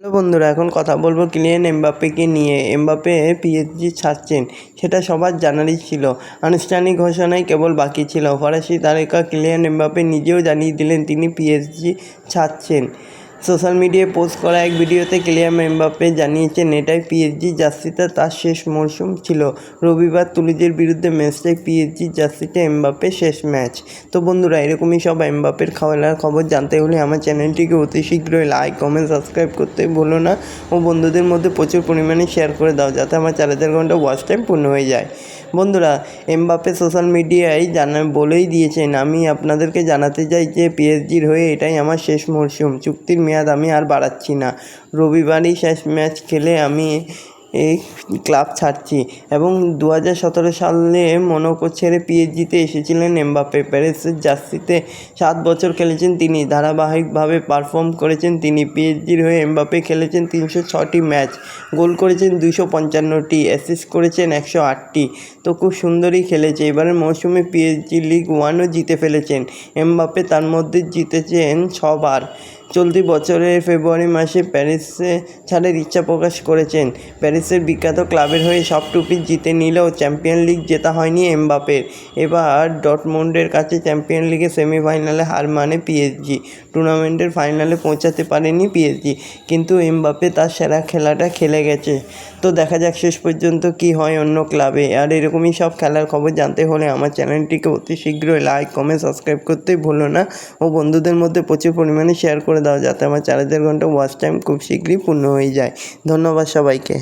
Hello বন্ধুরা, এখন কথা বলব কিলিয়ান এমবাপ্পেকে নিয়ে। এমবাপ্পে পিএসজি ছাড়ছেন, সেটা সবার জানারই ছিল। আনুষ্ঠানিক ঘোষণায় কেবল বাকি ছিল। ফরাসি তারকা কিলিয়ান এমবাপ্পে নিজেও জানিয়ে দিলেন, তিনি পিএসজি ছাড়ছেন। সোশ্যাল মিডিয়ায় পোস্ট করা এক ভিডিওতে কিলিয়ান এমবাপ্পে জানিয়েছেন, এটাই পিএসজি জার্সিতে তার শেষ মরশুম ছিল। রবিবার তুলিজের বিরুদ্ধে ম্যাচটাই পিএসজি জার্সিতে এমবাপ্পে শেষ ম্যাচ। তো বন্ধুরা, এরকমই সব এমবাপ্পের খেলার খবর জানতে হলে আমার চ্যানেলটিকে অতি শীঘ্রই লাইক কমেন্ট সাবস্ক্রাইব করতে ভুলো না ও বন্ধুদের মধ্যে প্রচুর পরিমাণে শেয়ার করে দাও যাতে আমার চার হাজার ঘণ্টা ওয়াচ টাইম পূর্ণ হয়ে যায়। বন্ধুরা, এমবাপ্পে সোশ্যাল মিডিয়ায় জানা, বলেই দিয়েছেন, আমি আপনাদেরকে জানাতে চাই যে পিএসজির হয়ে এটাই আমার শেষ মরশুম। চুক্তির মেয়াদ আমি আর বাড়াচ্ছি না। রবিবারই শেষ ম্যাচ খেলে আমি এই ক্লাব ছাড়ছি এবং দু হাজার সতেরো সালে মনোকো ছেড়ে পিএইচজিতে এসেছিলেন এমবাপ্পে। প্যারিসের জার্সিতে সাত বছর খেলেছেন তিনি। ধারাবাহিকভাবে পারফর্ম করেছেন তিনি। পিএইচজির হয়ে এমবাপ্পে খেলেছেন তিনশো ছটি ম্যাচ, গোল করেছেন দুশো পঞ্চান্নটি, অ্যাসিস্ট করেছেন একশো আটটি। তো খুব সুন্দরই খেলেছে। এবারের মৌসুমে পিএসজি লিগ ওয়ানও জিতে ফেলেছেন। এমবাপে তার মধ্যে জিতেছেন ছবার। চলতি বছরের ফেব্রুয়ারি মাসে প্যারিসে ছাড়ের ইচ্ছা প্রকাশ করেছেন। প্যারিসের বিখ্যাত ক্লাবের হয়ে সব ট্রফি জিতে নিলেও চ্যাম্পিয়ন লিগ জেতা হয়নি এমবাপের এবার ডটমন্ডের কাছে চ্যাম্পিয়ন লিগের সেমিফাইনালে হার মানে পিএসজি। টুর্নামেন্টের ফাইনালে পৌঁছাতে পারেনি পিএসজি, কিন্তু এমবাপে তার সেরা খেলাটা খেলে গেছে। তো দেখা যাক শেষ পর্যন্ত কি হয় অন্য ক্লাবে। আর এরকমই সব খেলার খবর জানতে হলে আমার চ্যানেলটিকে অতি শীঘ্রই লাইক কমেন্ট সাবস্ক্রাইব করতে ভুলো না। ও বন্ধুদের মধ্যে প্রচুর পরিমাণে শেয়ার করে দাও যাতে আমার চার হাজার ঘণ্টা ওয়াচ টাইম খুব শীঘ্রই পূর্ণ হয়ে যায়। ধন্যবাদ সবাইকে।